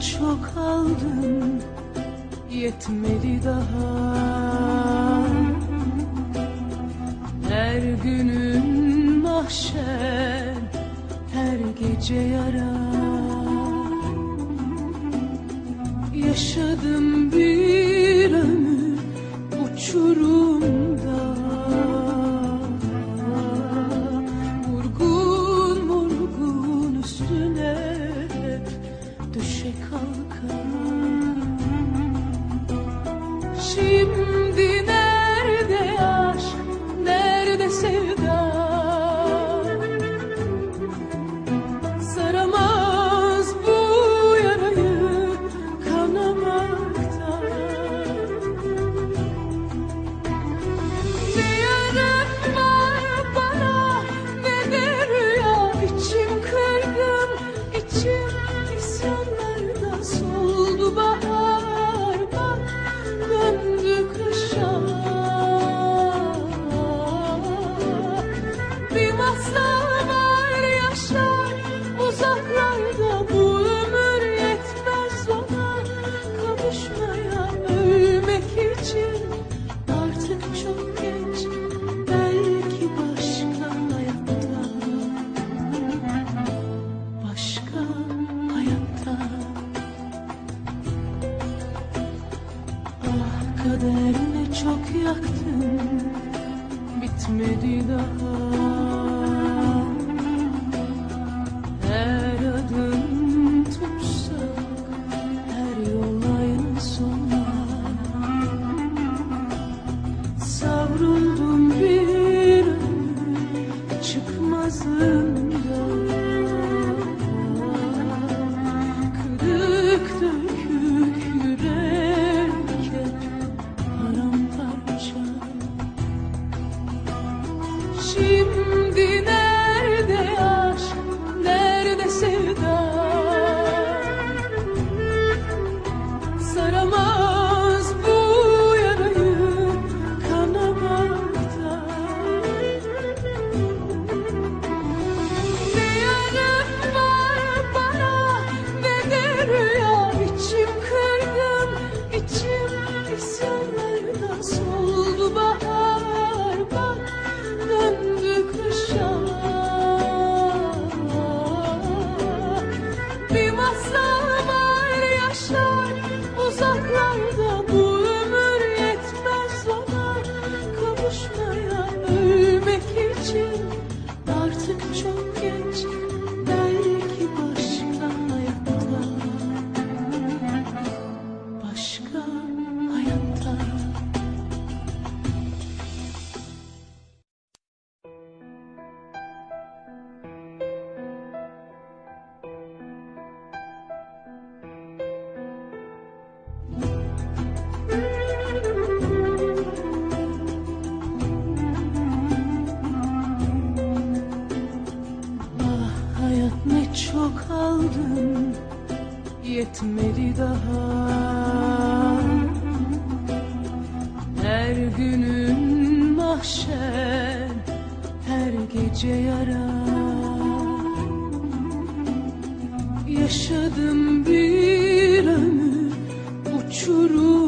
çok aldın yetmedi daha. Her günün mahşer her gece yara. Yaşadım bir ömür uçurum Kaderine çok yaktın. Bitmedi daha. she coração. ne çok aldın yetmedi daha. Her günün mahşer her gece yara. Yaşadım bir ömür uçurum.